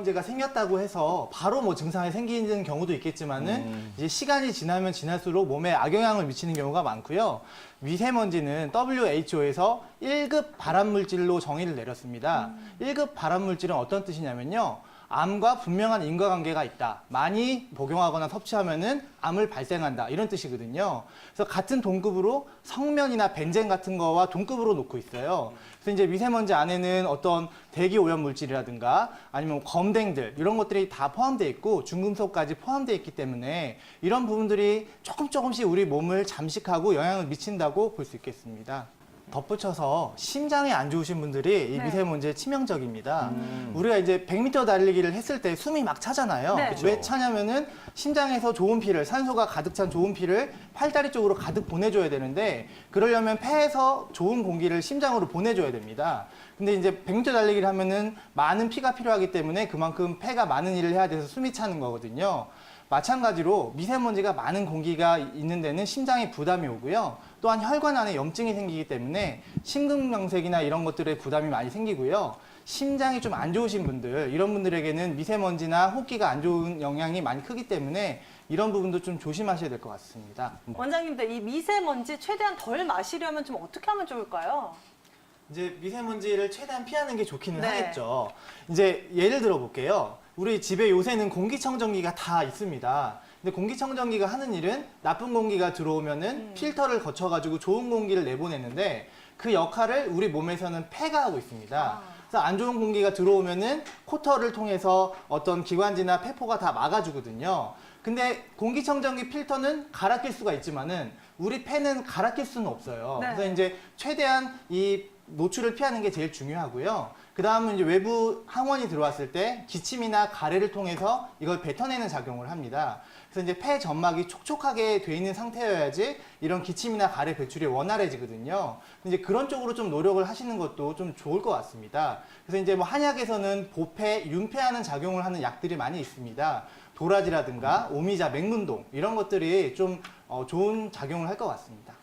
미세먼지가 생겼다고 해서 바로 뭐 증상이 생기는 경우도 있겠지만은 음. 이제 시간이 지나면 지날수록 몸에 악영향을 미치는 경우가 많고요. 미세먼지는 WHO에서 1급 발암물질로 정의를 내렸습니다. 1급 발암물질은 어떤 뜻이냐면요. 암과 분명한 인과관계가 있다. 많이 복용하거나 섭취하면은 암을 발생한다. 이런 뜻이거든요. 그래서 같은 동급으로 성면이나 벤젠 같은 거와 동급으로 놓고 있어요. 그래서 이제 미세먼지 안에는 어떤 대기 오염 물질이라든가 아니면 검댕들 이런 것들이 다 포함되어 있고 중금속까지 포함되어 있기 때문에 이런 부분들이 조금 조금씩 우리 몸을 잠식하고 영향을 미친다고 볼 수 있겠습니다. 덧붙여서 심장이 안 좋으신 분들이 이 네. 미세먼지에 치명적입니다. 음. 우리가 이제 100m 달리기를 했을 때 숨이 막 차잖아요. 네. 그쵸. 왜 차냐면은 심장에서 좋은 피를 산소가 가득 찬 좋은 피를 팔다리 쪽으로 가득 보내줘야 되는데 그러려면 폐에서 좋은 공기를 심장으로 보내줘야 됩니다. 근데 이제 100m 달리기를 하면은 많은 피가 필요하기 때문에 그만큼 폐가 많은 일을 해야 돼서 숨이 차는 거거든요. 마찬가지로 미세먼지가 많은 공기가 있는 데는 심장에 부담이 오고요. 또한 혈관 안에 염증이 생기기 때문에 심근경색이나 이런 것들에 부담이 많이 생기고요. 심장이 좀 안 좋으신 분들, 이런 분들에게는 미세먼지나 호흡기가 안 좋은 영향이 많이 크기 때문에 이런 부분도 좀 조심하셔야 될 것 같습니다. 원장님들 이 미세먼지 최대한 덜 마시려면 좀 어떻게 하면 좋을까요? 이제 미세먼지를 최대한 피하는 게 좋기는 네. 하겠죠. 이제 예를 들어 볼게요. 우리 집에 요새는 공기청정기가 다 있습니다. 근데 공기청정기가 하는 일은 나쁜 공기가 들어오면은 음. 필터를 거쳐가지고 좋은 공기를 내보내는데 그 역할을 우리 몸에서는 폐가 하고 있습니다. 아. 그래서 안 좋은 공기가 들어오면은 코터를 통해서 어떤 기관지나 폐포가 다 막아주거든요. 근데 공기청정기 필터는 갈아 낄 수가 있지만은 우리 폐는 갈아 낄 수는 없어요. 네. 그래서 이제 최대한 이 노출을 피하는 게 제일 중요하고요. 그 다음은 이제 외부 항원이 들어왔을 때 기침이나 가래를 통해서 이걸 뱉어내는 작용을 합니다. 그래서 이제 폐 점막이 촉촉하게 돼 있는 상태여야지 이런 기침이나 가래 배출이 원활해지거든요. 이제 그런 쪽으로 좀 노력을 하시는 것도 좀 좋을 것 같습니다. 그래서 이제 뭐 한약에서는 보폐, 윤폐하는 작용을 하는 약들이 많이 있습니다. 도라지라든가 오미자, 맹문동 이런 것들이 좀 어, 좋은 작용을 할 것 같습니다.